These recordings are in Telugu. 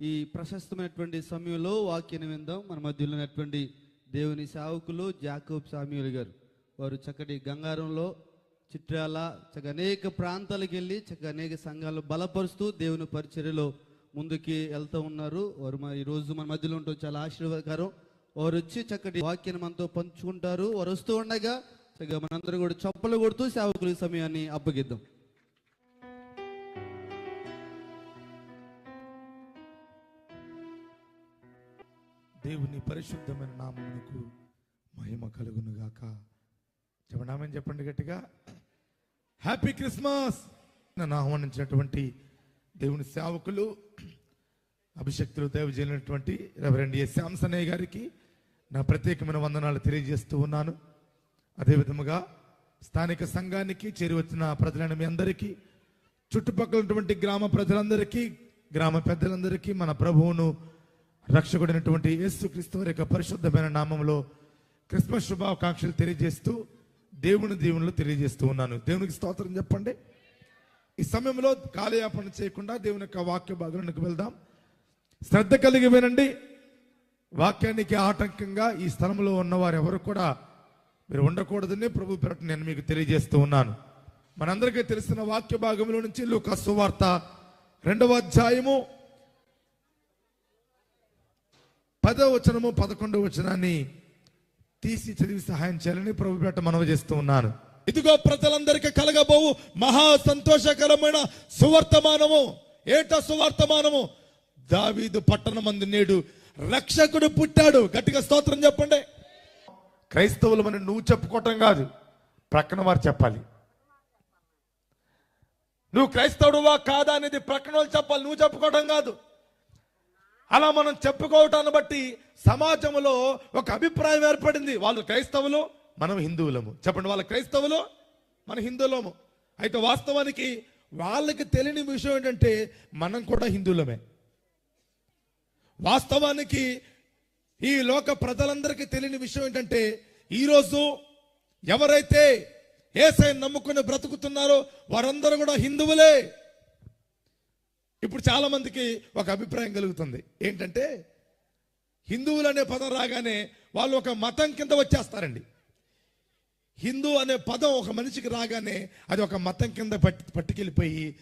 ఈ ప్రశస్తమైనటువంటి సమయంలో వాక్యాన్ని విందాం. మన మధ్యలో ఉన్నటువంటి దేవుని సేవకులు జాకోబ్ సామ్యులు గారు. వారు చక్కటి గంగారంలో చిట్రాల చక్క అనేక ప్రాంతాలకు వెళ్ళి చక్క అనేక సంఘాలు బలపరుస్తూ దేవుని పరిచర్యలో ముందుకి వెళ్తూ ఉన్నారు. వారు మా ఈరోజు మన మధ్యలో ఉంటూ చాలా ఆశీర్వాదకరం. వారు వచ్చి చక్కటి వాక్యాన్ని మనతో పంచుకుంటారు. వారు వస్తూ ఉండగా చక్కగా మనందరం కూడా చప్పలు కొడుతూ సేవకుల సమయాన్ని అప్పగిద్దాం. దేవుని పరిశుద్ధమైన నామమునకు మహిమ కలుగును గాక చెప్పండి చెప్పండి గట్టిగా. హ్యాపీ క్రిస్మస్ నన్ను ఆహ్వానించినటువంటి దేవుని సేవకులు అభిషక్తులు దైవజైనటువంటి రెవరెండ్ ఏ శాంసనయ్య గారికి నా ప్రత్యేకమైన వందనాలు తెలియజేస్తూ ఉన్నాను. అదేవిధముగా స్థానిక సంఘానికి చేరివచ్చిన ప్రజలైన మీ అందరికీ చుట్టుపక్కల ఉన్నటువంటి గ్రామ ప్రజలందరికీ గ్రామ పెద్దలందరికీ మన ప్రభువును రక్షకుడైనటువంటి యేసుక్రీస్తు వారి యొక్క పరిశుద్ధమైన నామంలో క్రిస్మస్ శుభాకాంక్షలు తెలియజేస్తూ దేవుని దీవునిలో తెలియజేస్తూ ఉన్నాను. దేవునికి స్తోత్రం చెప్పండి. ఈ సమయంలో కాలయాపన చేయకుండా దేవుని యొక్క వాక్య భాగంలోకి వెళ్దాం. శ్రద్ధ కలిగి వినండి. వాక్యానికి ఆటంకంగా ఈ స్థలంలో ఉన్నవారు ఎవరు కూడా మీరు ఉండకూడదని ప్రభు పెరట నేను మీకు తెలియజేస్తూ ఉన్నాను. మనందరికీ తెలిసిన వాక్య భాగంలో నుంచి లూకా వార్త రెండవ అధ్యాయము పదవ వచనము పదకొండవ వచనాన్ని తీసి చదివి సహాయం చేయాలని ప్రభు పేట మనవి చేస్తూ ఉన్నాను. ఇదిగో ప్రజలందరికీ కలగబోవు మహా సంతోషకరమైన సువర్తమానము. ఏట సువర్తమానము? దావీదు పట్టణమందు నేడు రక్షకుడు పుట్టాడు. గట్టిగా స్తోత్రం చెప్పండి. క్రైస్తవులు మనం నువ్వు చెప్పుకోవటం కాదు ప్రక్కన వారు చెప్పాలి. నువ్వు క్రైస్తవుడువా కాదా అనేది ప్రక్కన వాళ్ళు చెప్పాలి. నువ్వు చెప్పుకోవటం కాదు. అలా మనం చెప్పుకోవటాన్ని బట్టి సమాజంలో ఒక అభిప్రాయం ఏర్పడింది. వాళ్ళు క్రైస్తవులు మనం హిందువులము. చెప్పండి వాళ్ళ క్రైస్తవులు మన హిందువులము. అయితే వాస్తవానికి వాళ్ళకి తెలియని విషయం ఏంటంటే మనం కూడా హిందువులమే. వాస్తవానికి ఈ లోక ప్రజలందరికీ తెలియని విషయం ఏంటంటే ఈరోజు ఎవరైతే ఏసై నమ్ముకుని బ్రతుకుతున్నారో వారందరూ కూడా హిందువులే. ఇప్పుడు చాలా మందికి ఒక అభిప్రాయం కలుగుతుంది. ఏంటంటే హిందువులు అనే పదం రాగానే వాళ్ళు ఒక మతం కింద వచ్చేస్తారండి. హిందూ అనే పదం ఒక మనిషికి రాగానే అది ఒక మతం కింద పట్టి పట్టుకెళ్ళిపోయి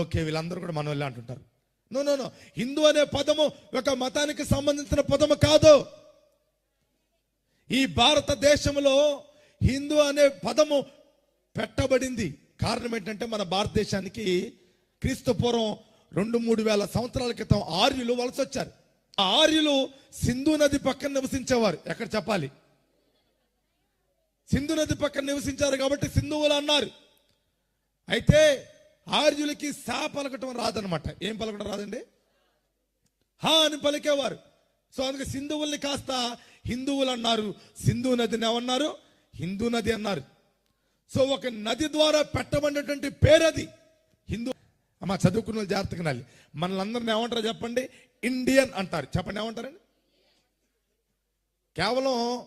ఓకే వీళ్ళందరూ కూడా మన అంటుంటారు. No no no. హిందూ అనే పదము ఒక మతానికి సంబంధించిన పదము కాదు. ఈ భారతదేశంలో హిందూ అనే పదము పెట్టబడింది. కారణం ఏంటంటే మన భారతదేశానికి క్రీస్తు పూర్వం రెండు మూడు వేల సంవత్సరాల క్రితం ఆర్యులు వలస వచ్చారు ఆ ఆర్యులు సింధు నది పక్కన నివసించేవారు. ఎక్కడ చెప్పాలి? సింధు నది పక్కన నివసించారు కాబట్టి సింధువులు అన్నారు. అయితే ఆర్యులకి సా పలకటం రాదనమాట ఏం పలకటం రాదండి? హా అని పలికేవారు. సో అందుకే సింధువుల్ని కాస్త హిందువులు అన్నారు. సింధు నదిని ఏమన్నారు? హిందూ నది అన్నారు. సో ఒక నది ద్వారా పెట్టబడినటువంటి పేరది హిందూ అమ్మ చదువుకున్న వాళ్ళు జాగ్రత్తగా నాలి మనల్ని ఏమంటారు చెప్పండి? ఇండియన్ అంటారు. చెప్పండి ఏమంటారండి? కేవలం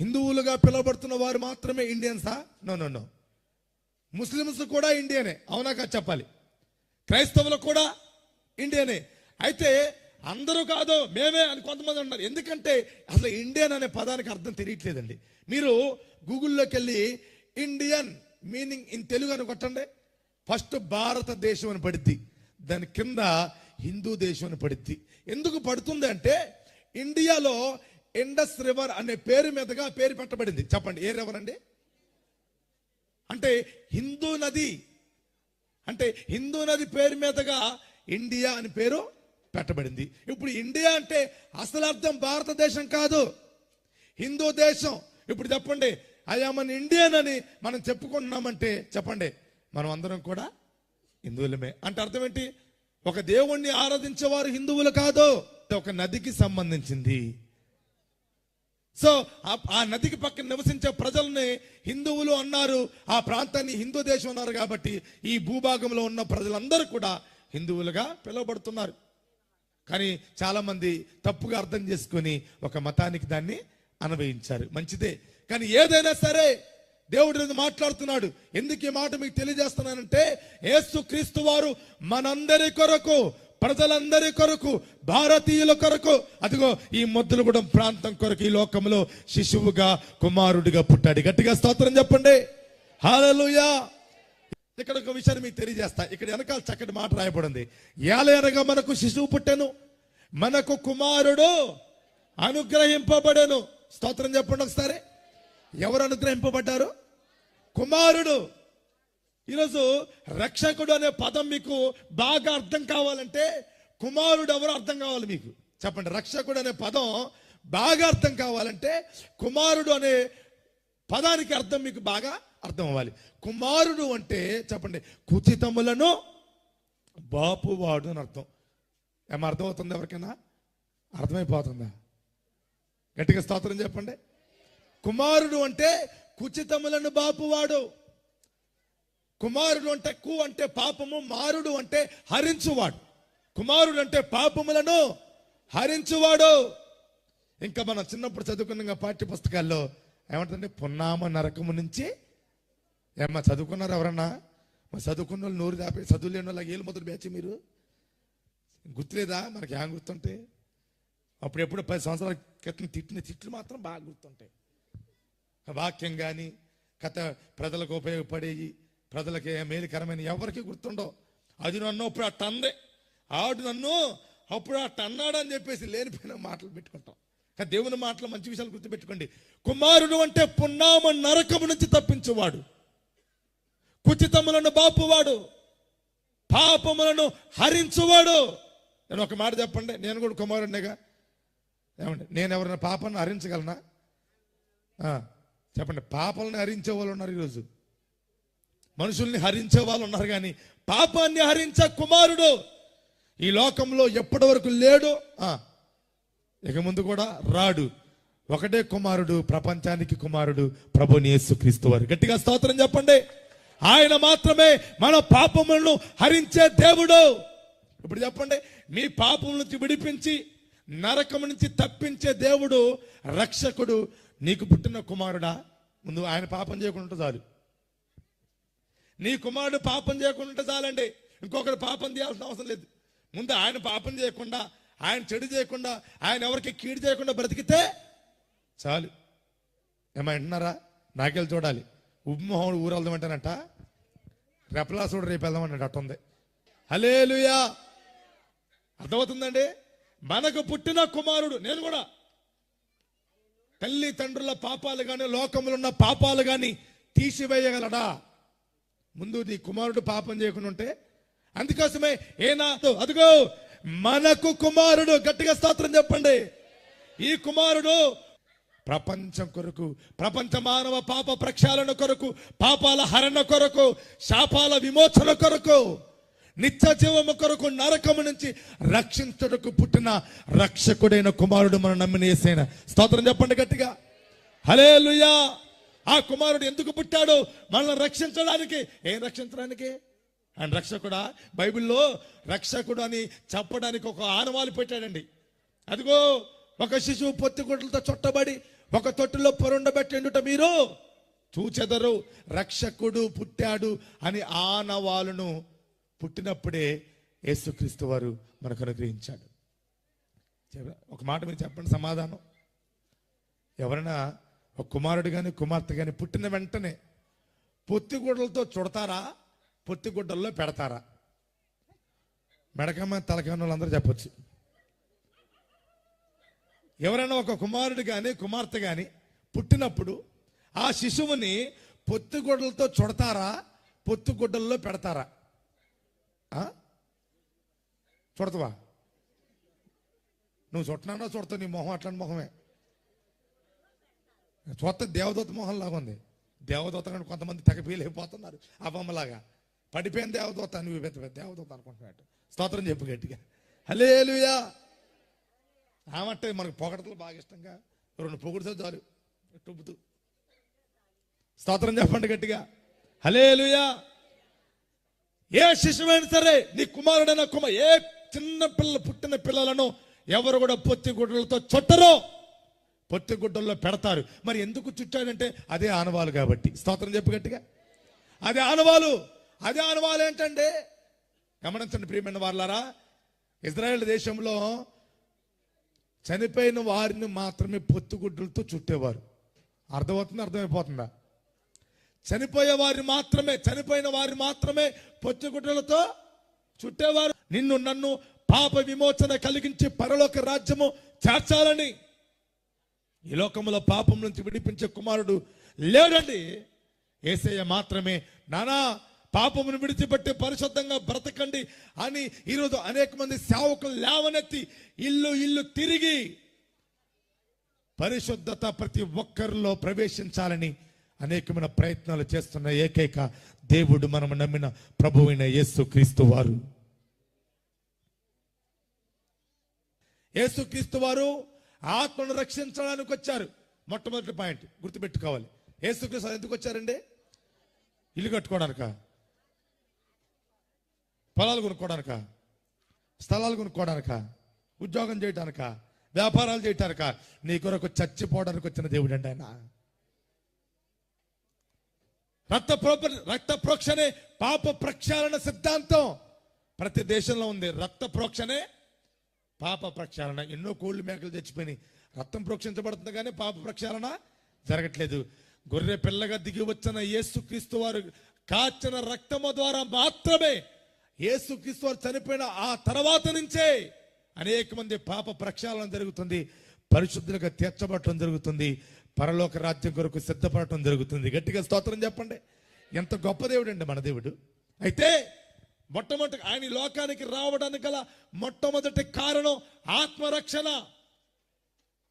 హిందువులుగా పిలువబడుతున్న వారు మాత్రమే ఇండియన్సా? No no no. ముస్లిమ్స్ కూడా ఇండియనే. అవునా కాదు చెప్పాలి. క్రైస్తవులు కూడా ఇండియనే. అయితే అందరూ కాదు మేమే అని కొంతమంది ఉన్నారు. ఎందుకంటే అసలు ఇండియన్ అనే పదానికి అర్థం తెలియట్లేదండి. మీరు గూగుల్లోకి వెళ్ళి ఇండియన్ మీనింగ్ ఇన్ తెలుగు అని కొట్టండి. ఫస్ట్ భారతదేశం అని పడిద్ది. దాని కింద హిందూ దేశం అని పడిద్ది. ఎందుకు పడుతుంది అంటే ఇండియాలో ఇండస్ రివర్ అనే పేరు మీదుగా పేరు పెట్టబడింది. చెప్పండి ఏ రివర్ అండి? అంటే హిందూ నది. అంటే హిందూ నది పేరు మీదుగా ఇండియా అని పేరు పెట్టబడింది. ఇప్పుడు ఇండియా అంటే అసలు అర్థం భారతదేశం కాదు. హిందూ దేశం. ఇప్పుడు చెప్పండి అయ్యా మన ఇండియన్ అని మనం చెప్పుకుంటున్నామంటే చెప్పండి. మనం అందరం కూడా హిందువులమే. అంటే అర్థం ఏంటి? ఒక దేవుణ్ణి ఆరాధించేవారు హిందువులు కాదు ఒక నదికి సంబంధించింది. సో ఆ- నదికి పక్కన నివసించే ప్రజల్ని హిందువులు అన్నారు ఆ ప్రాంతాన్ని హిందూ దేశం అన్నారు కాబట్టి ఈ భూభాగంలో ఉన్న ప్రజలందరూ కూడా హిందువులుగా పిలువబడుతున్నారు. కానీ చాలా మంది తప్పుగా అర్థం చేసుకొని ఒక మతానికి దాన్ని అన్వయించారు. మంచిదే. కానీ ఏదైనా సరే దేవుడు ఈరోజు మాట్లాడుతున్నాడు. ఎందుకు ఈ మాట మీకు తెలియజేస్తున్నానంటే ఏసు క్రీస్తు వారు మనందరి కొరకు ప్రజలందరి కొరకు భారతీయుల కొరకు అదిగో ఈ మొద్దులగూడెం ప్రాంతం కొరకు ఈ లోకంలో శిశువుగా కుమారుడిగా పుట్టాడు. గట్టిగా స్తోత్రం చెప్పండి. హాలలుయా ఇక్కడ ఒక విషయాన్ని మీకు తెలియజేస్తా. ఇక్కడ వెనకాల చక్కటి మాట రాయబడింది. ఏలయనగా మనకు శిశువు పుట్టెను మనకు కుమారుడు అనుగ్రహింపబడెను. స్తోత్రం చెప్పండి ఒకసారి. ఎవరు అనుగ్రహింపబడ్డారు? కుమారుడు. ఈరోజు రక్షకుడు అనే పదం మీకు బాగా అర్థం కావాలంటే కుమారుడు ఎవరు అర్థం కావాలి మీకు? చెప్పండి. రక్షకుడు అనే పదం బాగా అర్థం కావాలంటే కుమారుడు అనే పదానికి అర్థం మీకు బాగా అర్థం అవ్వాలి. కుమారుడు అంటే చెప్పండి. కుచితములను బాపువాడు అని అర్థం. ఏమో అర్థమవుతుంది ఎవరికైనా? అర్థమైపోతుందా? గట్టిగా స్తోత్రం చెప్పండి. కుమారుడు అంటే కుచితములను బాపువాడు. కుమారుడు అంటే కు అంటే పాపము మారుడు అంటే హరించువాడు. కుమారుడు అంటే పాపములను హరించువాడు. ఇంకా మనం చిన్నప్పుడు చదువుకున్న పాఠ్య పుస్తకాల్లో ఏమంటుందంటే పున్నామ నరకము నుంచి ఏమన్నా చదువుకున్నారు ఎవరన్నా? మరి చదువుకున్న వాళ్ళు నూరు దాపే చదువు లేని వాళ్ళకి ఏళ్ళు మొదలు బ్యాచ్ మీరు? గుర్తులేదా మనకి ఏం గుర్తుంటే అప్పుడెప్పుడు పది సంవత్సరాల క్రితం తిట్టిన తిట్లు మాత్రం బాగా గుర్తుంటాయి. వాక్యం కానీ కథ ప్రజలకు ఉపయోగపడేవి ప్రజలకి మేలుకరమైన ఎవరికి గుర్తుండవు అది నన్ను అప్పుడు అట్ట అందే. ఆడు నన్ను అప్పుడు అట్ట అన్నాడు అని చెప్పేసి లేనిపోయిన మాటలు పెట్టుకుంటాం. కానీ దేవుని మాటలు మంచి విషయాలు గుర్తుపెట్టుకోండి. కుమారుడు అంటే పున్నామ నరకము నుంచి తప్పించువాడు. కుచితములను బాపువాడు. పాపములను హరించువాడు. నేను ఒక మాట చెప్పండి నేను కూడా కుమారుడినేగా. ఏమండి నేను ఎవరైనా పాపాన్ని హరించగలనా? చెప్పండి పాపాలను హరించే వాళ్ళు ఉన్నారు ఈరోజు. మనుషుల్ని హరించే వాళ్ళు ఉన్నారు కానీ పాపాన్ని హరించే కుమారుడు ఈ లోకంలో ఎప్పటి వరకు లేడు ఇక ముందు కూడా రాడు. ఒకటే కుమారుడు ప్రపంచానికి కుమారుడు ప్రభుని యేసు క్రీస్తు వారు. గట్టిగా స్తోత్రం చెప్పండి. ఆయన మాత్రమే మన పాపములను హరించే దేవుడు. ఇప్పుడు చెప్పండి మీ పాపం నుంచి విడిపించి నరకం నుంచి తప్పించే దేవుడు రక్షకుడు నీకు పుట్టిన కుమారుడా? ముందు ఆయన పాపం చేయకుండా చాలు. నీ కుమారుడు పాపం చేయకుండా చాలండి. ఇంకొకరు పాపం చేయాల్సిన అవసరం లేదు. ముందు ఆయన పాపం చేయకుండా ఆయన చెడు చేయకుండా ఆయన ఎవరికి కీడు చేయకుండా బ్రతికితే చాలు. ఏమంటున్నారా నాకెళ్ళి చూడాలి. ఉమ్మోహం ఊరు వెళ్దామంటానంట రెపలాసుడు రేపు వెళ్దామన్నట్టు అట్టుంది హలేలుయా అర్థమవుతుందండి? మనకు పుట్టిన కుమారుడు నేను కూడా తల్లి తండ్రుల పాపాలు కానీ లోకంలో ఉన్న పాపాలు కానీ తీసివేయగలడా? ముందు నీ కుమారుడు పాపం చేయకుండా ఉంటే అందుకోసమే ఏనా అదిగో మనకు కుమారుడు గట్టిగా స్తోత్రం చెప్పండి. ఈ కుమారుడు ప్రపంచం కొరకు ప్రపంచ మానవ పాప ప్రక్షాళన కొరకు పాపాల హరణ కొరకు శాపాల విమోచన కొరకు నిత్య జీవము కొరకు నరకము నుంచి రక్షించుటకు పుట్టిన రక్షకుడైన కుమారుడు మనం నమ్మిన యేసైన. స్తోత్రం చెప్పండి గట్టిగా. హలేలుయా ఆ కుమారుడు ఎందుకు పుట్టాడు? మనల్ని రక్షించడానికి. ఏం రక్షించడానికి? ఆయన రక్షకుడా? బైబిల్లో రక్షకుడు అని చెప్పడానికి ఒక ఆనవాలు పెట్టాడండి. అదిగో ఒక శిశువు పొత్తిగుడ్లతో చుట్టబడి ఒక తొట్టులో పొరుండబెట్టి ఎండుట మీరు చూచెదరు. రక్షకుడు పుట్టాడు అని ఆనవాలును పుట్టినప్పుడే యేసుక్రీస్తు వారు మనకు అనుగ్రహించాడు. ఒక మాట మీరు చెప్పండి సమాధానం. ఎవరైనా ఒక కుమారుడు కానీ కుమార్తె కానీ పుట్టిన వెంటనే పొత్తిగుడ్డలతో చుడతారా? పొత్తిగుడ్డల్లో పెడతారా? మెడకమ్మ తలకమ్మ వాళ్ళందరూ చెప్పచ్చు. ఎవరైనా ఒక కుమారుడు కానీ కుమార్తె కానీ పుట్టినప్పుడు ఆ శిశువుని పొత్తిగుడ్డలతో చుడతారా? పొత్తిగుడ్డల్లో పెడతారా? చూడతావా నువ్వు చుట్టనన్నా చూడతావు నీ మొహం అట్లాంటి మొహమే. చూస్తే దేవదూత మొహం లాగా ఉంది. దేవదూత కంటే కొంతమంది తెగ ఫీల్ అయిపోతున్నారు ఆ బొమ్మలాగా. పడిపోయిన దేవదూత నువ్వు పెద్ద పెద్ద దేవదూత అనుకుంటున్నాడు స్తోత్రం చెప్పు గట్టిగా. హలేలుయా ఆమంటే మనకు పొగడతలు బాగా ఇష్టంగా. రెండు పొగుడుతో చాలు టుబ్బుతూ స్తోత్రం చెప్పండి గట్టిగా. హలేలుయా ఏ శిశువైనా సరే నీ కుమారుడైన కుమ ఏ చిన్న పిల్ల పుట్టిన పిల్లలను ఎవరు కూడా పొత్తి గుడ్డలతో చుట్టరు. పొత్తిగుడ్డల్లో పెడతారు. మరి ఎందుకు చుట్టాడంటే అదే ఆనవాలు కాబట్టి. స్తోత్రం చెప్పు గట్టిగా. అదే ఆనవాలు. అదే ఆనవాలు ఏంటంటే గమనించండి ప్రియమైన వాళ్ళారా ఇజ్రాయెల్ దేశంలో చనిపోయిన వారిని మాత్రమే పొత్తుగుడ్డలతో చుట్టేవారు. అర్థమవుతుందా అర్థమైపోతుందా? చనిపోయే వారిని మాత్రమే చనిపోయిన వారిని మాత్రమే పొచ్చుగుడ్డలతో చుట్టేవారు. నిన్ను నన్ను పాప విమోచన కలిగించి పరలోక రాజ్యము చేర్చాలని ఈ లోకములో పాపం నుంచి విడిపించే కుమారుడు లేడండి. ఏసయ్య మాత్రమే నానా పాపమును విడిచిపెట్టి పరిశుద్ధంగా బ్రతకండి అని ఈరోజు అనేక మంది సేవకులు లేవనెత్తి ఇల్లు ఇల్లు తిరిగి పరిశుద్ధత ప్రతి ఒక్కరిలో ప్రవేశించాలని అనేకమైన ప్రయత్నాలు చేస్తున్న ఏకైక దేవుడు మనం నమ్మిన ప్రభువైన యేసు క్రీస్తు వారు. యేసుక్రీస్తు వారు ఆత్మను రక్షించడానికి వచ్చారు. మొట్టమొదటి పాయింట్ గుర్తుపెట్టుకోవాలి. యేసు క్రీస్తు ఎందుకు వచ్చారండి? ఇల్లు కట్టుకోవడానిక? పొలాలు కొనుక్కోవడానిక? స్థలాలు కొనుక్కోవడానిక? ఉద్యోగం చేయటానిక? వ్యాపారాలు చేయటానిక? నీ కొరకు చచ్చిపోవడానికి వచ్చిన దేవుడు అండి ఆయన. రక్త ప్రోప రక్త ప్రోక్షణే పాప ప్రక్షాళన సిద్ధాంతం. ప్రతి దేశంలో ఉంది రక్త ప్రోక్షణే పాప ప్రక్షాళన. ఎన్నో కోళ్ళు మేకలు చచ్చిపోయినాయి రక్తం ప్రోక్షించబడుతుంది కానీ పాప ప్రక్షాళన జరగట్లేదు. గొర్రె పిల్లగా దిగి వచ్చిన యేసుక్రీస్తు వారు కాచిన రక్తము ద్వారా మాత్రమే యేసుక్రీస్తు వారు చనిపోయిన ఆ తర్వాత నుంచే అనేక మంది పాప ప్రక్షాళన జరుగుతుంది. పరిశుద్ధులుగా తీర్చబడటం జరుగుతుంది. పరలోక రాజ్యం కొరకు సిద్ధపడటం జరుగుతుంది. గట్టిగా స్తోత్రం చెప్పండి. ఎంత గొప్ప దేవుడు అండి మన దేవుడు. అయితే మొట్టమొదటి ఆయన ఈ లోకానికి రావడానికి గల మొట్టమొదటి కారణం ఆత్మరక్షణ.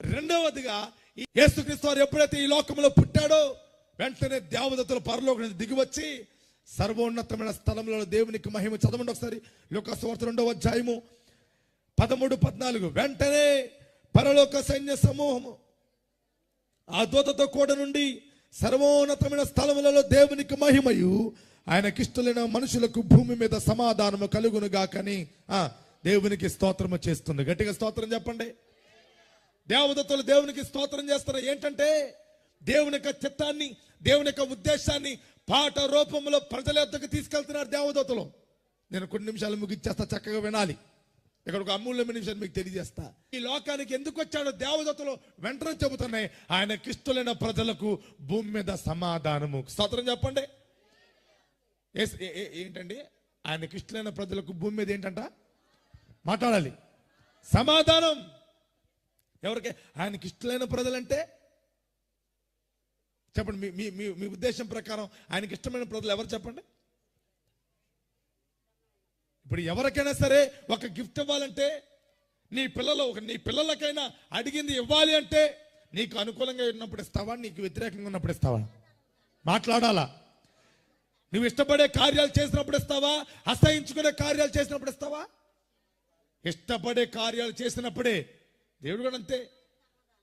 రెండవదిగా ఈ యేసుక్రీస్తు వారు ఎప్పుడైతే ఈ లోకంలో పుట్టాడో వెంటనే దేవదత్తులు పరలోకం నుంచి దిగివచ్చి సర్వోన్నతమైన స్థలంలో దేవునికి మహిమ చదవండి ఒకసారి. లోకస్వార్త రెండవ అధ్యాయము పదమూడు పద్నాలుగు. వెంటనే పరలోక సైన్య సమూహము. ఆ దూతతో కూడ నుండి సర్వోన్నతమైన స్థలములలో దేవునికి మహిమయు. ఆయనకిష్టలైన మనుషులకు భూమి మీద సమాధానము కలుగును గాకని ఆ దేవునికి స్తోత్రము చేస్తుంది. గట్టిగా స్తోత్రం చెప్పండి. దేవదత్తులు దేవునికి స్తోత్రం చేస్తారు? ఏంటంటే దేవుని యొక్క చిత్తాన్ని దేవుని యొక్క ఉద్దేశాన్ని పాట రూపంలో ప్రజల యొద్దకు తీసుకెళ్తున్నారు దేవదత్తులు. నేను కొన్ని నిమిషాలు ముగిచ్చేస్తా చక్కగా వినాలి. ఇక్కడ ఒక అమూల్యమైన విషయాన్ని మీకు తెలియజేస్తా. ఈ లోకానికి ఎందుకు వచ్చాడో దేవదత్తులు వెంటనే చెబుతున్నాయి. ఆయన కిష్టులైన ప్రజలకు భూమి మీద సమాధానము. స్తోత్రం చెప్పండి. ఏ- ఏ- ఏంటండి? ఆయన కిష్టులైన ప్రజలకు భూమి మీద ఏంటంట? మాట్లాడాలి. సమాధానం. ఎవరికి? ఆయనకి ఇష్టమైన ప్రజలంటే? చెప్పండి మీ మీ మీ మీ ఉద్దేశం ప్రకారం ఆయనకి ఇష్టమైన ప్రజలు ఎవరు చెప్పండి? ఇప్పుడు ఎవరికైనా సరే ఒక గిఫ్ట్ ఇవ్వాలంటే నీ పిల్లలు ఒక నీ పిల్లలకైనా అడిగింది ఇవ్వాలి అంటే నీకు అనుకూలంగా ఉన్నప్పుడు ఇస్తావా? నీకు వ్యతిరేకంగా ఉన్నప్పుడు ఇస్తావా? మాట్లాడాలా? నువ్వు ఇష్టపడే కార్యాలు చేసినప్పుడు ఇస్తావా? అసహించుకునే కార్యాలు చేసినప్పుడు ఇస్తావా? ఇష్టపడే కార్యాలు చేసినప్పుడే. దేవుడు కూడా అంతే.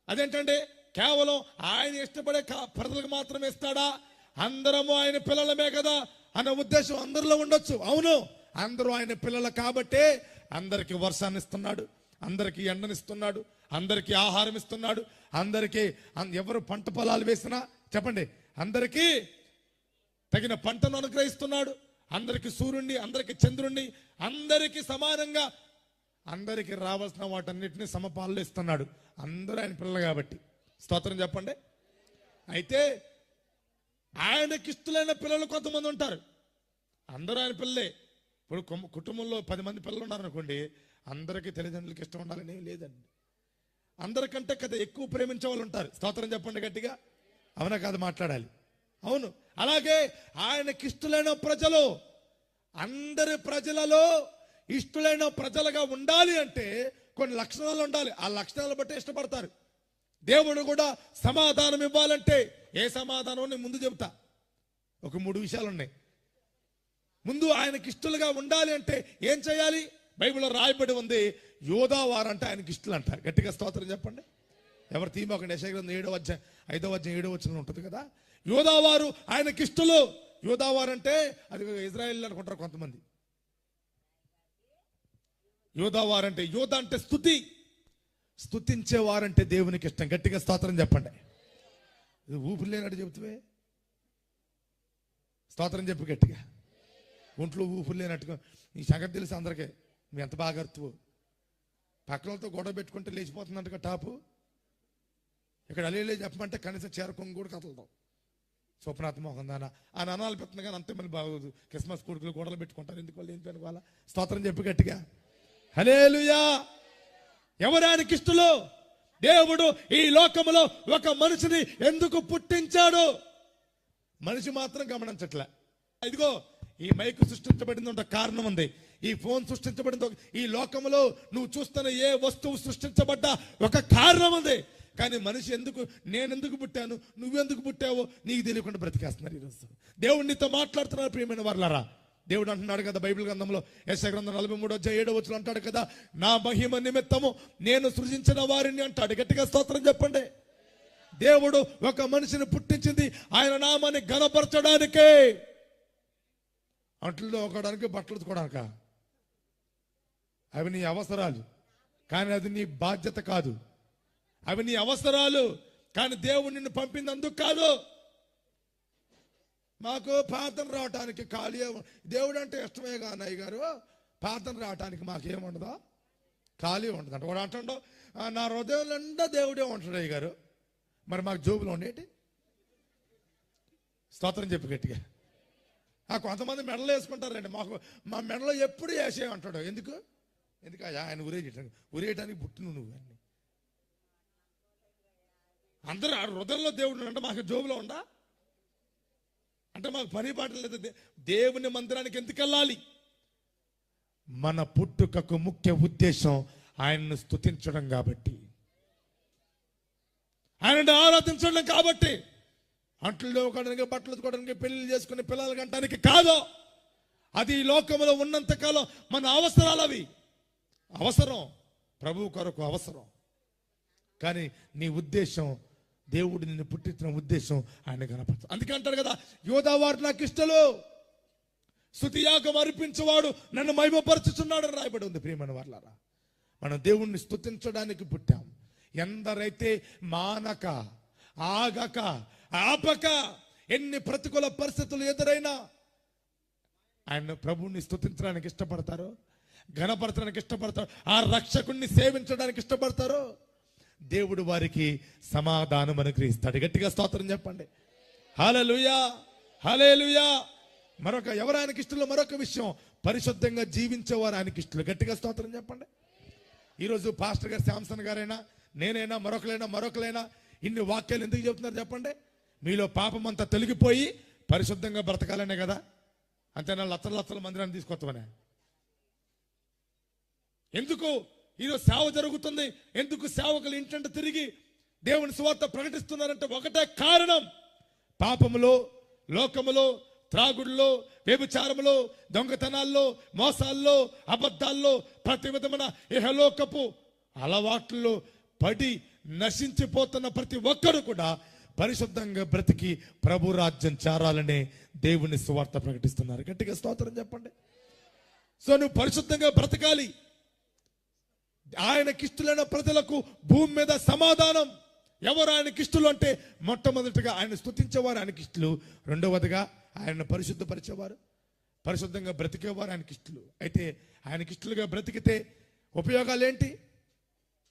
అదేంటంటే కేవలం ఆయన ఇష్టపడే ప్రజలకు మాత్రమే ఇస్తాడా? అందరము ఆయన పిల్లలమే కదా అన్న ఉద్దేశం అందరిలో ఉండొచ్చు. అవును. అందరూ ఆయన పిల్లలు కాబట్టే అందరికి వర్షాన్ని ఇస్తున్నాడు అందరికి ఎండనిస్తున్నాడు అందరికీ ఆహారం ఇస్తున్నాడు అందరికీ ఎవరు పంట పొలాలు వేసినా చెప్పండి అందరికీ తగిన పంటను అనుగ్రహిస్తున్నాడు అందరికి సూర్యుణ్ణి అందరికి చంద్రుణ్ణి అందరికీ సమానంగా అందరికి రావాల్సిన వాటన్నిటిని సమపాలు ఇస్తున్నాడు అందరూ ఆయన పిల్లలు కాబట్టి. స్తోత్రం చెప్పండి. అయితే ఆయనకి ఇష్టలైన పిల్లలు కొంతమంది ఉంటారు. అందరూ ఆయన పిల్లలే. ఇప్పుడు కుటుంబంలో పది మంది పిల్లలు ఉన్నారనుకోండి అందరికీ తల్లిదండ్రులకి ఇష్టం ఉండాలని ఏం లేదండి. అందరికంటే కదా ఎక్కువ ప్రేమించే వాళ్ళు ఉంటారు. స్తోత్రం చెప్పండి గట్టిగా. అవునా కాదు మాట్లాడాలి. అవును. అలాగే ఆయనకి ఇష్టలైన ప్రజలు అందరి ప్రజలలో ఇష్టలైన ప్రజలుగా ఉండాలి అంటే కొన్ని లక్షణాలు ఉండాలి. ఆ లక్షణాలు బట్టి ఇష్టపడతారు. దేవుడు కూడా సమాధానం ఇవ్వాలంటే ఏ సమాధానం నేను ముందు చెబుతా. ఒక మూడు విషయాలు ఉన్నాయి. ముందు ఆయనకి ఇష్టలుగా ఉండాలి అంటే ఏం చేయాలి? బైబిల్లో రాయబడి ఉంది యోధా వారంటే ఆయనకి ఇష్టలు అంట గట్టిగా స్తోత్రం చెప్పండి. ఎవరు ఒక యశగ్రంథం ఏడవ అధ్యాయం ఐదవ అధ్యాయం ఏడవ వచ్చిన ఉంటుంది కదా? యోధావారు ఆయనకి ఇష్టలు. యోధావారు అంటే అది ఇజ్రాయెల్ అనుకుంటారు కొంతమంది. యోధావారు అంటే యోధ అంటే స్థుతి. స్థుతించేవారంటే దేవునికి ఇష్టం. గట్టిగా స్తోత్రం చెప్పండి. ఇది ఊపిరి లేనట్టు చెబుతువే. స్తోత్రం చెప్పు గట్టిగా. ఒంట్లో ఊపిరి లేనట్టుగా. ఈ సంగతి తెలుసు అందరికీ. నువ్వు ఎంత బాగా అర్థవు పక్కలతో గొడవ పెట్టుకుంటే లేచిపోతుందంటగా టాపు. ఇక్కడ అల్లేలే చెప్పమంటే కనీసం చేరకొంగు కూడా కదలదాం. స్వప్నాథ్ మోహన్ దాన ఆ ననాలు పెట్టిన కానీ అంతే మళ్ళీ బాగోదు. క్రిస్మస్ కొడుకులు గొడవలు పెట్టుకుంటారు. ఎందుకు వాళ్ళు ఏం పెనుకోవాలా స్తోత్రం చెప్పి గట్టిగా. హలేలుయా ఎవరానికి ఇష్టలు? దేవుడు ఈ లోకములో ఒక మనిషిని ఎందుకు పుట్టించాడు? మనిషి మాత్రం గమనించట్లే. ఇదిగో ఈ మైక్ సృష్టించబడింది ఒక కారణం ఉంది. ఈ ఫోన్ సృష్టించబడింది ఈ లోకములో నువ్వు చూస్తున్న ఏ వస్తువు సృష్టించబడ్డ ఒక కారణం ఉంది. కానీ మనిషి ఎందుకు నేను ఎందుకు పుట్టాను? నువ్వెందుకు పుట్టావో నీకు తెలియకుండా బ్రతికేస్తున్నారు ఈరోజు. దేవుడు నీతో మాట్లాడుతున్నారు ప్రియమైన వర్లరా. దేవుడు అంటున్నాడు కదా బైబిల్ గ్రంథంలో యశ గ్రంథం నలభై వచ్చే ఏడో వచ్చిన అంటాడు కదా నా మహిమ నిమిత్తము నేను సృజించిన వారిని అంటాడు. గట్టిగా స్తోత్రం చెప్పండి. దేవుడు ఒక మనిషిని పుట్టించింది ఆయన నామాన్ని గణపరచడానికే. అంట్లు తోకడానికి బట్టలు ఉతుకోడానిక? అవి నీ అవసరాలు. కానీ అది నీ బాధ్యత కాదు. అవి నీ అవసరాలు. కానీ దేవుడు నిన్ను పంపింది అందుకు కాదు. మాకు ప్రార్థన రావటానికి ఖాళీ దేవుడు అంటే ఇష్టమే కానీ అయ్య గారు? ప్రార్థన రావటానికి మాకేముండదా ఖాళీ ఉండదు అంటే వాడు అంటాడు నా హృదయం నిండా దేవుడే ఉంటాడు అయ్య గారు. మరి మాకు జోబులు ఉండేటి? స్తోత్రం చెప్పి గట్టిగా. ఆ కొంతమంది మెడలు వేసుకుంటారండి. మాకు మా మెడలో ఎప్పుడు వేసేయమంటాడు ఎందుకు? ఎందుకు? ఆయన ఉరేయటానికి ఉరేయటానికి పుట్టిన నువ్వు అన్ని. అందరూ ఆ హృదయంలో దేవుడు అంటే మాకు జోబులో ఉందా? అంటే మాకు పని పాట లేదు? దేవుని మందిరానికి ఎందుకు వెళ్ళాలి? మన పుట్టుకకు ముఖ్య ఉద్దేశం ఆయన్ను స్తుతించడం కాబట్టి. ఆయనను ఆరాధించడం కాబట్టి. అంట్లు లేవడానికి బట్టలు ఉతుకోవడానికి పెళ్ళి చేసుకుని పిల్లలు కంటానికి కాదు. అది ఈ లోకంలో ఉన్నంతకాలం మన అవసరాలు అవి. అవసరం. ప్రభు కొరకు అవసరం. కానీ నీ ఉద్దేశం దేవుడు నిన్ను పుట్టించిన ఉద్దేశం ఆయన కనపరచు. అందుకే అంటాడు కదా యోధావారు నాకు ఇష్టలు. స్థుతియాగం అర్పించేవాడు నన్ను మహిమపరచుచున్నాడు అని రాయబడి ఉంది ప్రియమైన వాళ్ళారా మనం దేవుణ్ణి స్థుతించడానికి పుట్టాం. ఎందరైతే మానక ఆగక ఆపక ఎన్ని ప్రతికూల పరిస్థితులు ఎదురైనా ఆయన ప్రభువుని స్థుతించడానికి ఇష్టపడతారు ఘనపరచడానికి ఇష్టపడతారు ఆ రక్షకుణ్ణి సేవించడానికి ఇష్టపడతారు దేవుడు వారికి సమాధానం అనుగ్రహిస్తాడు. గట్టిగా స్తోత్రం చెప్పండి. హలలుయా హలేలుయా మరొక ఎవరు ఆయనకి మరొక విషయం పరిశుద్ధంగా జీవించేవారు ఆయనకి ఇష్టలు. గట్టిగా స్తోత్రం చెప్పండి. ఈరోజు పాస్టర్ గారు శాంసన్ గారైనా నేనైనా మరొకలైనా మరొకలైనా ఇన్ని వాక్యాలు ఎందుకు చెప్తున్నారు చెప్పండి? మీలో పాపం అంతా తొలగిపోయి పరిశుద్ధంగా బ్రతకాలనే కదా. అంతేనా లత్తల లచ్చల మందిరాన్ని తీసుకొస్తామనే ఎందుకు? ఈరోజు సేవ జరుగుతుంది. ఎందుకు సేవకులు ఇంటంట తిరిగి దేవుని సువార్త ప్రకటిస్తున్నారంటే ఒకటే కారణం. పాపములో లోకములో త్రాగుడులో వ్యభిచారములో దొంగతనాల్లో మోసాల్లో అబద్ధాల్లో ప్రతి విధమైన ఇహలోకపు అలవాట్లలో పడి నశించిపోతున్న ప్రతి ఒక్కరు కూడా పరిశుద్ధంగా బ్రతికి ప్రభు రాజ్యం చేరాలనే దేవుని సువార్త ప్రకటిస్తున్నారు. గట్టిగా స్తోత్రం చెప్పండి. సో నువ్వు పరిశుద్ధంగా బ్రతకాలి. ఆయనకిష్టులైన ప్రజలకు భూమి మీద సమాధానం. ఎవరు ఆయనకిష్టులు అంటే మొట్టమొదటిగా ఆయన స్థుతించేవారు ఆయన ఆయనకిష్టులు రెండవదిగా ఆయన పరిశుద్ధపరిచేవారు. పరిశుద్ధంగా బ్రతికేవారు ఆయనకిష్టులు అయితే ఆయనకిష్టులుగా బ్రతికితే ఉపయోగాలు ఏంటి?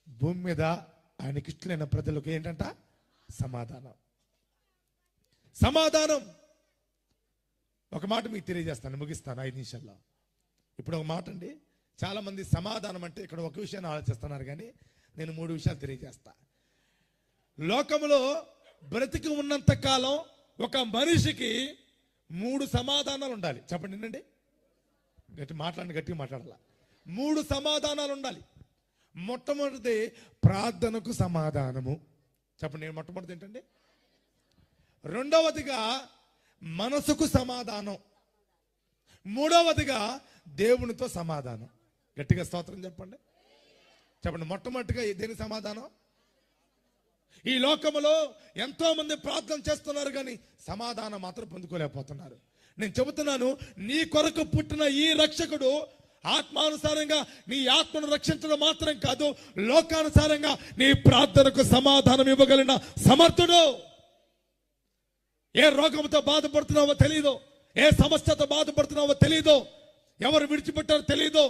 భూమి మీద ఆయనకి ఇష్టమైన ప్రజలకు ఏంటంట? సమాధానం. సమాధానం! ఒక మాట మీకు తెలియజేస్తాను ముగిస్తాను ఐదు నిమిషాల్లో. ఇప్పుడు ఒక మాట అండి. చాలామంది సమాధానం అంటే ఇక్కడ ఒక విషయాన్ని ఆలోచిస్తున్నారు కానీ నేను మూడు విషయాలు తెలియజేస్తా. లోకములో బ్రతికి ఉన్నంత కాలం ఒక మనిషికి మూడు సమాధానాలు ఉండాలి. చెప్పండి వినండి. గట్టి మాట్లాడండి గట్టిగా మాట్లాడాల? మూడు సమాధానాలు ఉండాలి. మొట్టమొదటిది ప్రార్థనకు సమాధానము. చెప్పండి నేను మొట్టమొదటి ఏంటండి రెండవదిగా మనసుకు సమాధానం. మూడవదిగా దేవునితో సమాధానం. గట్టిగా స్తోత్రం చెప్పండి. చెప్పండి మొట్టమొదటిగా దేని సమాధానం? ఈ లోకములో ఎంతో మంది ప్రార్థన చేస్తున్నారు కానీ సమాధానం మాత్రం పొందుకోలేకపోతున్నారు. నేను చెబుతున్నాను నీ కొరకు పుట్టిన ఈ రక్షకుడు ఆత్మానుసారంగా నీ ఆత్మను రక్షించడం మాత్రం కాదు లోకానుసారంగా నీ ప్రార్థనకు సమాధానం ఇవ్వగలిగిన సమర్థుడు. ఏ రోగంతో బాధపడుతున్నావో తెలియదు ఏ సమస్యతో బాధపడుతున్నావో తెలీదు ఎవరు విడిచిపెట్టారో తెలీదు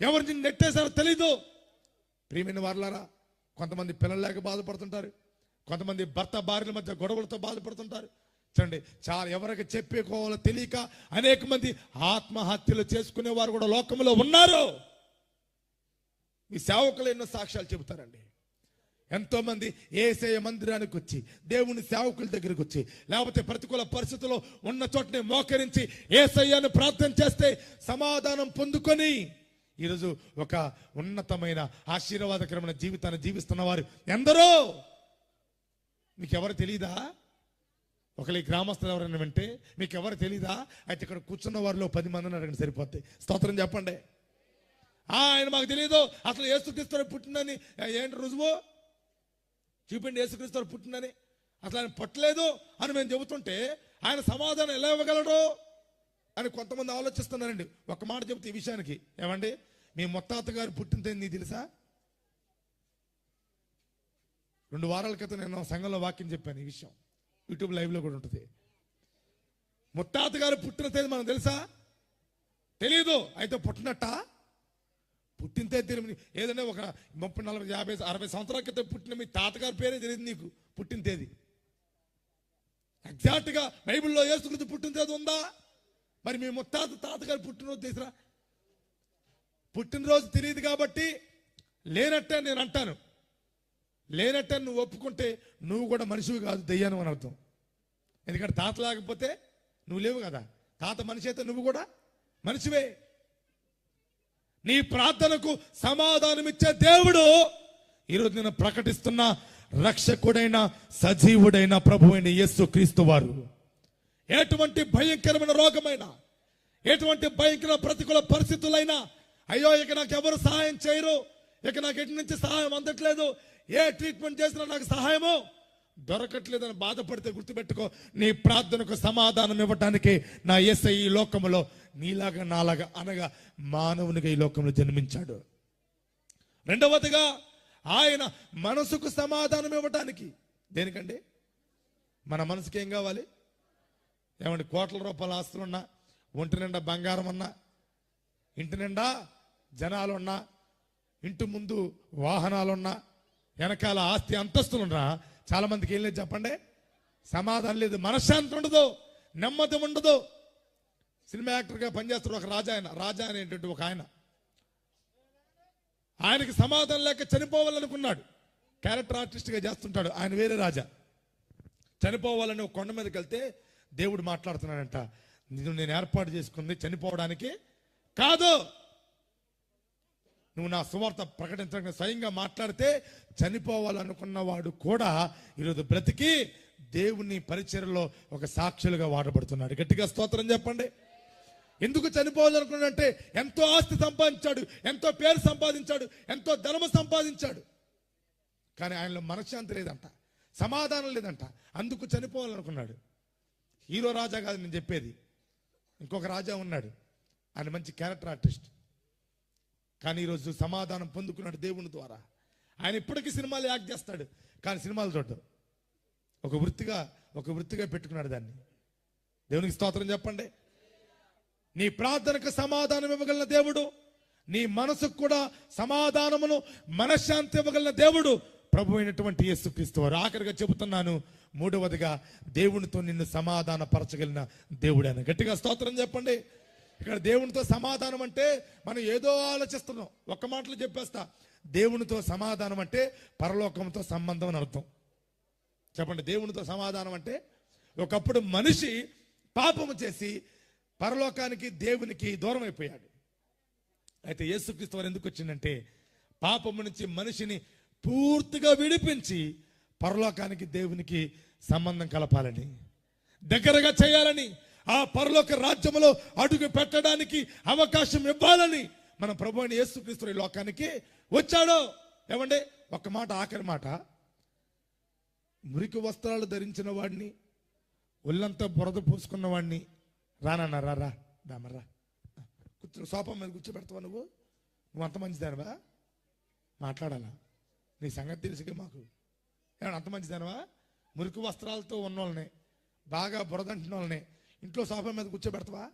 ఎవరు నిన్ను నెట్టేశారో తెలీదు. ప్రియమైన వారులారా కొంతమంది పిల్లలు లేక బాధపడుతుంటారు కొంతమంది భర్త భార్యల మధ్య గొడవలతో బాధపడుతుంటారు చూడండి చాలా ఎవరికి చెప్పుకోవాలో తెలియక అనేక మంది ఆత్మహత్యలు చేసుకునే వారు కూడా లోకంలో ఉన్నారు. మీ సేవకులు ఎన్నో సాక్ష్యాలు చెబుతారండి. ఎంతో మంది ఏసయ మందిరానికి వచ్చి దేవుని సేవకుల దగ్గరికి వచ్చి లేకపోతే ప్రతికూల పరిస్థితుల్లో ఉన్న చోటనే మోకరించి ఏసయ్యాను ప్రార్థన చేస్తే సమాధానం పొందుకొని ఈరోజు ఒక ఉన్నతమైన ఆశీర్వాదకరమైన జీవితాన్ని జీవిస్తున్న వారు ఎందరో? మీకు ఎవరు ఒకరి గ్రామస్తులు ఎవరైనా వింటే మీకు ఎవరు తెలీదా? అయితే ఇక్కడ కూర్చున్న వారిలో పది మందిని అడగండి సరిపోతే స్తోత్రం చెప్పండి. ఆయన మాకు తెలియదు అసలు ఏసుక్రీస్తు పుట్టిందని. ఏంటి రుజువు? చూపిండి యేసుక్రీస్తుడు పుట్టిందని. అసలు ఆయన పుట్టలేదు అని మేము చెబుతుంటే ఆయన సమాధానం ఎలా ఇవ్వగలడు అని కొంతమంది ఆలోచిస్తున్నారండి. ఒక మాట చెబితే ఈ విషయానికి. ఏమండి? మీ మొత్తాత గారు పుట్టింది నీకు తెలుసా? రెండు వారాల క్రితం నేను సంఘంలో వాక్యం చెప్పాను ఈ విషయం. యూట్యూబ్ లైవ్లో కూడా ఉంటుంది. ముత్తాత గారు పుట్టిన తేదీ మనకు తెలుసా? తెలియదు అయితే పుట్టినట్ట? పుట్టిన తేదీ తెలియని ఏదైనా ఒక ముప్పై నలభై యాభై అరవై సంవత్సరాల క్రితం పుట్టిన మీ తాతగారి పేరే తెలియదు నీకు పుట్టిన తేదీ. ఎగ్జాక్ట్గా బైబిల్లో యేసుక్రీస్తు పుట్టిన తేదీ ఉందా? మరి మీ ముత్తాత తాతగారు పుట్టినరోజు తెలిసిరా? పుట్టినరోజు తెలియదు కాబట్టి లేనట్టే నేను అంటాను. లేనట్టే నువ్వు ఒప్పుకుంటే నువ్వు కూడా మనిషివి కాదు దెయ్యాను అని అర్థం. ఎందుకంటే తాత లేకపోతే నువ్వు లేవు కదా. తాత మనిషి అయితే నువ్వు కూడా మనిషివే. నీ ప్రార్థనకు సమాధానమిచ్చే దేవుడు ఈరోజు నేను ప్రకటిస్తున్న రక్షకుడైన సజీవుడైన ప్రభువైన యేసు క్రీస్తు వారు. ఎటువంటి భయంకరమైన రోగమైనా ఎటువంటి భయంకర ప్రతికూల పరిస్థితులైనా అయ్యో ఇక నాకు ఎవరు సహాయం చేయరు. ఇక నాకు ఎటు నుంచి సహాయం అందట్లేదు. ఏ ట్రీట్మెంట్ చేసినా నాకు సహాయము. దొరకట్లేదని బాధపడితే గుర్తుపెట్టుకో. నీ ప్రార్థనకు సమాధానం ఇవ్వటానికి నా ఎస్ఐ ఈ లోకములో నీలాగా నాలాగా అనగా మానవునిగా ఈ లోకంలో జన్మించాడు. రెండవదిగా ఆయన మనసుకు సమాధానం ఇవ్వటానికి. దేనికండి? మన మనసుకి ఏం కావాలి? ఏమండి కోట్ల రూపాయల ఆస్తులున్నా ఒంటి నిండా బంగారం ఉన్నా ఇంటి నిండా జనాలున్నా ఇంటి ముందు వాహనాలున్నా వెనకాల ఆస్తి అంతస్తులున్నా చాలా మందికి ఏం లేదు చెప్పండి. సమాధానం లేదు. మనశ్శాంతి ఉండదు. నెమ్మది ఉండదు. సినిమా యాక్టర్గా పనిచేస్తారు ఒక రాజా ఆయన. రాజా అనేటువంటి ఒక ఆయన. ఆయనకి సమాధానం లేక చనిపోవాలనుకున్నాడు. క్యారెక్టర్ ఆర్టిస్ట్గా చేస్తుంటాడు. ఆయన వేరే రాజా. చనిపోవాలని ఒక కొండ మీదకి వెళ్తే దేవుడు మాట్లాడుతున్నాడంట. నేను ఏర్పాటు చేసుకుంది చనిపోవడానికి కాదు. నువ్వు నా సువార్త ప్రకటించడానికి స్వయంగా మాట్లాడితే చనిపోవాలనుకున్న వాడు కూడా ఈరోజు బ్రతికి దేవుని పరిచయలో ఒక సాక్షులుగా వాడబడుతున్నాడు. గట్టిగా స్తోత్రం చెప్పండి. ఎందుకు చనిపోవాలనుకున్నాడంటే ఎంతో ఆస్తి సంపాదించాడు ఎంతో పేరు సంపాదించాడు ఎంతో ధనము సంపాదించాడు. కానీ ఆయనలో మనశ్శాంతి లేదంట సమాధానం లేదంట. అందుకు చనిపోవాలనుకున్నాడు. హీరో రాజా కాదు నేను చెప్పేది. ఇంకొక రాజా ఉన్నాడు. ఆయన మంచి క్యారెక్టర్ ఆర్టిస్ట్. కానీ ఈరోజు సమాధానం పొందుకున్నాడు దేవుని ద్వారా. ఆయన ఇప్పటికీ సినిమాలు యాక్ట్ చేస్తాడు కానీ సినిమాలు చూడడం. ఒక వృత్తిగా ఒక వృత్తిగా పెట్టుకున్నాడు దాన్ని. దేవునికి స్తోత్రం చెప్పండి. నీ ప్రార్థనకు సమాధానం ఇవ్వగలిగిన దేవుడు నీ మనసుకు కూడా సమాధానమును మనశ్శాంతి ఇవ్వగలిగిన దేవుడు ప్రభు అయినటువంటి యేసుక్రీస్తు వారు. ఆఖరిగా చెబుతున్నాను మూడవదిగా దేవునితో నిన్ను సమాధాన పరచగలిగిన దేవుడైన. గట్టిగా స్తోత్రం చెప్పండి. ఇక్కడ దేవునితో సమాధానం అంటే మనం ఏదో ఆలోచిస్తున్నాం. ఒక్క మాటలు చెప్పేస్తా. దేవునితో సమాధానం అంటే పరలోకంతో సంబంధం అని అర్థం. చెప్పండి దేవునితో సమాధానం అంటే ఒకప్పుడు మనిషి పాపము చేసి పరలోకానికి దేవునికి దూరం అయిపోయాడు. అయితే యేసుక్రీస్తు వారు ఎందుకు వచ్చిందంటే పాపము నుంచి మనిషిని పూర్తిగా విడిపించి పరలోకానికి దేవునికి సంబంధం కలపాలని దగ్గరగా చేయాలని ఆ పరలోక రాజ్యములో అడుగు పెట్టడానికి అవకాశం ఇవ్వాలని మన ప్రభు అని యేసుక్రీస్తు లోకానికి వచ్చాడు. ఏమండి? ఒక మాట ఆఖరి మాట. మురికి వస్త్రాలు ధరించిన వాడిని ఒళ్ళంతా బురద పూసుకున్న వాడిని. రానన్నా రా రా కూర్చో సోఫా మీద కూర్చోబెడతావా నువ్వు? నువ్వు అంత మంచిదానవా? మాట్లాడాలా? నీ సంగతి తెలుసుగా మాకు. ఏమన్నా అంత మంచిదానవా? మురికి వస్త్రాలతో ఉన్నోళ్ళని బాగా బురదంటున్న వాళ్ళని ఇంట్లో సోఫా మీద కూర్చోబెడతావా?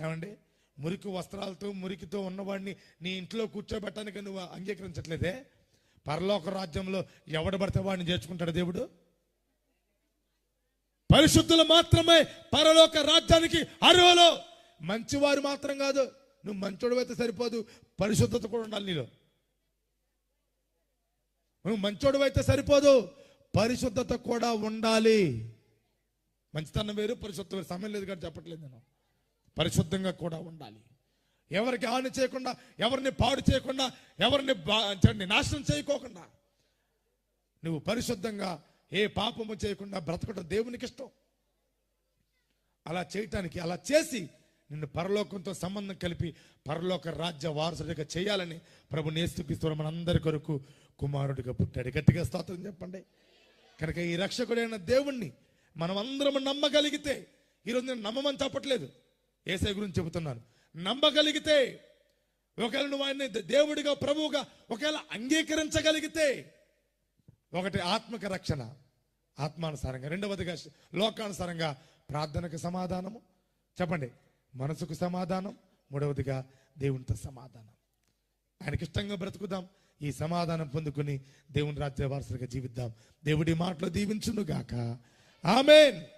ఏమండి? మురికి వస్త్రాలతో మురికితో ఉన్నవాడిని నీ ఇంట్లో కూర్చోబెట్టడానికి నువ్వు అంగీకరించట్లేదే? పరలోక రాజ్యంలో ఎవడు పడితే వాడిని చేర్చుకుంటాడు దేవుడు? పరిశుద్ధులు మాత్రమే పరలోక రాజ్యానికి అర్హులు. మంచివారు మాత్రం కాదు. నువ్వు మంచోడు అయితే సరిపోదు. పరిశుద్ధత కూడా ఉండాలి నీలో. నువ్వు మంచోడు అయితే సరిపోదు. పరిశుద్ధత కూడా ఉండాలి. మంచితనం వేరు పరిశుద్ధం వేరు. సమయం లేదు కానీ చెప్పట్లేదు నేను. పరిశుద్ధంగా కూడా ఉండాలి. ఎవరికి హాని చేయకుండా ఎవరిని పాడు చేయకుండా ఎవరిని బా- చూడండి, నాశనం చేయకోకుండా. నువ్వు పరిశుద్ధంగా ఏ పాపము చేయకుండా బ్రతకటం దేవునికి ఇష్టం. అలా చేయటానికి అలా చేసి నిన్ను పరలోకంతో సంబంధం కలిపి పరలోక రాజ్య వారసుడిగా చేయాలని ప్రభు నేస్తుపిస్తున్న మనందరి కొరకు కుమారుడిగా పుట్టాడు. గట్టిగా స్తోత్రం చెప్పండి. కనుక ఈ రక్షకుడైన దేవుణ్ణి మనం అందరం నమ్మగలిగితే ఈరోజు నేను నమ్మమని చెప్పట్లేదు. ఏసై గురించి చెబుతున్నాను. నమ్మగలిగితే ఒకవేళ నువ్వు ఆయన్ని దేవుడిగా ప్రభువుగా ఒకవేళ అంగీకరించగలిగితే ఒకటి ఆత్మక రక్షణ ఆత్మానుసారంగా. రెండవదిగా లోకానుసారంగా ప్రార్థనకు సమాధానము. చెప్పండి. మనసుకు సమాధానం. మూడవదిగా దేవునితో సమాధానం. ఆయనకి ఇష్టంగా బ్రతుకుదాం. ఈ సమాధానం పొందుకుని దేవుని రాజ్య వారసులుగా జీవిద్దాం. దేవుడి మాటలు దీవించును Amen.